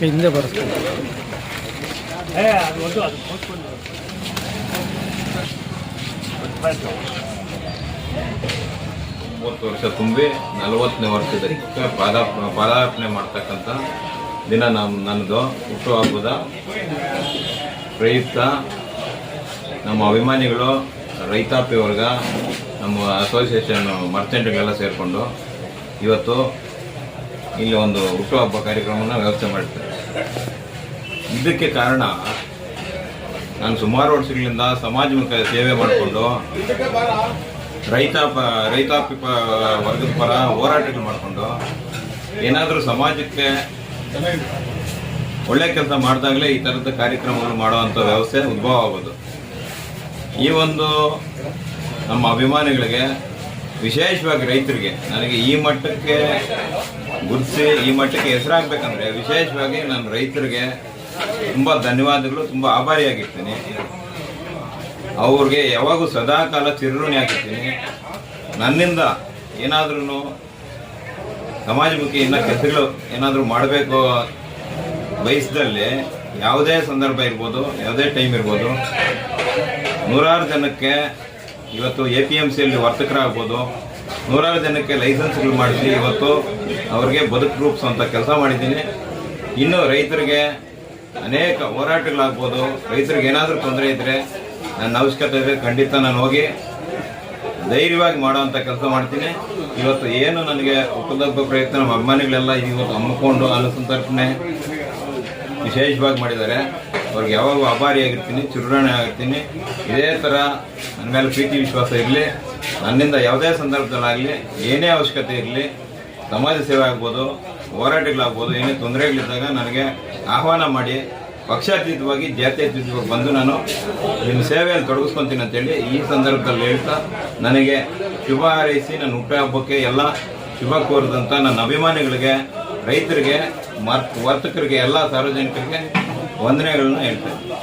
ಹಿಂದೆ ಬರುತ್ತೆ. ಮೂವತ್ತು ವರ್ಷ ತುಂಬಿ ನಲವತ್ತನೇ ವರ್ಷದಕ್ಕೆ ಪಾದ ಪಾದಾರ್ಪಣೆ ಮಾಡ್ತಕ್ಕಂಥ ದಿನ ನಮ್ಮ ನನ್ನದು. ಹುಟ್ಟುಹಬ್ಬದ ಪ್ರಯುಕ್ತ ನಮ್ಮ ಅಭಿಮಾನಿಗಳು ರೈತಾಪಿ ವರ್ಗ ನಮ್ಮ ಅಸೋಸಿಯೇಷನ್ ಮರ್ಚೆಂಟ್ಗೆಲ್ಲ ಸೇರಿಕೊಂಡು ಇವತ್ತು ಇಲ್ಲಿ ಒಂದು ಹುಟ್ಟುಹಬ್ಬ ಕಾರ್ಯಕ್ರಮವನ್ನು ವ್ಯವಸ್ಥೆ ಮಾಡಿರ್ತಾರೆ ಇದಕ್ಕೆ ಕಾರಣ ನಾನು ಸುಮಾರು ವರ್ಷಗಳಿಂದ ಸಮಾಜಮುಖ ಸೇವೆ ಮಾಡಿಕೊಂಡು ರೈತಾಪ, ರೈತಾಪಿ ಪ, ವರ್ಗದ ಪರ ಹೋರಾಟಗಳು ಮಾಡಿಕೊಂಡು ಏನಾದರೂ ಸಮಾಜಕ್ಕೆ ಒಳ್ಳೆ ಕೆಲಸ ಮಾಡಿದಾಗಲೇ ಈ ಥರದ ಕಾರ್ಯಕ್ರಮಗಳು ಮಾಡುವಂಥ ವ್ಯವಸ್ಥೆ ಉದ್ಭವ ಆಗೋದು. ಈ ಒಂದು ನಮ್ಮ ಅಭಿಮಾನಿಗಳಿಗೆ, ವಿಶೇಷವಾಗಿ ರೈತರಿಗೆ, ನನಗೆ ಈ ಮಟ್ಟಕ್ಕೆ ಗುರುತಿಸಿ, ಈ ಮಟ್ಟಕ್ಕೆ ಹೆಸರಾಗಬೇಕಂದ್ರೆ ವಿಶೇಷವಾಗಿ ನಾನು ರೈತರಿಗೆ ತುಂಬ ಧನ್ಯವಾದಗಳು, ತುಂಬ ಆಭಾರಿಯಾಗಿರ್ತೀನಿ. ಅವ್ರಿಗೆ ಯಾವಾಗೂ ಸದಾಕಾಲ ಚಿರಋಣಿ ಆಗಿರ್ತೀನಿ. ನನ್ನಿಂದ ಏನಾದ್ರೂ ಸಮಾಜಮುಖಿ ಇನ್ನ ಕೆಲಸಗಳು ಏನಾದರೂ ಮಾಡಬೇಕು ಬಯಸಿದಲ್ಲಿ ಯಾವುದೇ ಸಂದರ್ಭ ಇರ್ಬೋದು, ಯಾವುದೇ ಟೈಮ್ ಇರ್ಬೋದು ನೂರಾರು ಜನಕ್ಕೆ ಇವತ್ತು ಎ ಪಿ ಎಂ ಸಿಯಲ್ಲಿ ವರ್ತಕರಾಗ್ಬೋದು. ನೂರಾರು ಜನಕ್ಕೆ ಲೈಸೆನ್ಸ್ಗಳು ಮಾಡಿಸಿ ಇವತ್ತು. ಅವ್ರಿಗೆ ಬದುಕು ರೂಪಿಸುವಂಥ ಕೆಲಸ ಮಾಡಿದ್ದೀನಿ. ಇನ್ನು ರೈತರಿಗೆ ಅನೇಕ ಹೋರಾಟಗಳಾಗ್ಬೋದು. ರೈತರಿಗೆ ಏನಾದರೂ ತೊಂದರೆ ಇದ್ದರೆ ನನ್ನ ಅವಶ್ಯಕತೆ ಇದ್ದರೆ ಖಂಡಿತ ನಾನು ಹೋಗಿ ಧೈರ್ಯವಾಗಿ ಮಾಡುವಂಥ ಕೆಲಸ ಮಾಡ್ತೀನಿ. ಇವತ್ತು ಏನು ನನಗೆ ಉಪದಬ್ಬ ಪ್ರಯತ್ನ ನಮ್ಮ ಅಭಿಮಾನಿಗಳೆಲ್ಲ ಇವತ್ತು ಹಮ್ಮಿಕೊಂಡು ಅನುಸಂತರ್ಪಣೆ ವಿಶೇಷವಾಗಿ ಮಾಡಿದ್ದಾರೆ. ಅವ್ರಿಗೆ ಯಾವಾಗ ಆಭಾರಿಯಾಗಿರ್ತೀನಿ ಚಿರುಣೆ ಆಗಿರ್ತೀನಿ. ಇದೇ ಥರ ನನ್ನ ಮೇಲೆ ಪ್ರೀತಿ ವಿಶ್ವಾಸ ಇರಲಿ, ನನ್ನಿಂದ ಯಾವುದೇ ಸಂದರ್ಭದಲ್ಲಾಗಲಿ, ಏನೇ ಅವಶ್ಯಕತೆ ಇರಲಿ, ಸಮಾಜ ಸೇವೆ ಆಗ್ಬೋದು, ಹೋರಾಟಗಳಾಗ್ಬೋದು, ಏನೇ ತೊಂದರೆಗಳಿದ್ದಾಗ ನನಗೆ ಆಹ್ವಾನ ಮಾಡಿ, ಪಕ್ಷಾತೀತವಾಗಿ, ಜಾತ್ಯತೀತವಾಗಿ ಬಂದು ನಾನು ನಿಮ್ಮ ಸೇವೆಯಲ್ಲಿ ತೊಡಗಿಸ್ಕೊತೀನಿ ಅಂತೇಳಿ ಈ ಸಂದರ್ಭದಲ್ಲಿ ಹೇಳ್ತಾ ನನಗೆ ಶುಭ ಹಾರೈಸಿ, ನನ್ನ ಹುಟ್ಟುಹಬ್ಬಕ್ಕೆ ಎಲ್ಲ ಶುಭ ಕೋರಿದಂಥ ನನ್ನ ಅಭಿಮಾನಿಗಳಿಗೆ, ರೈತರಿಗೆ, ಮರ್, ವರ್ತಕರಿಗೆ, ಎಲ್ಲ ಸಾರ್ವಜನಿಕರಿಗೆ ವಂದನೆಗಳನ್ನ ಹೇಳ್ತೇನೆ.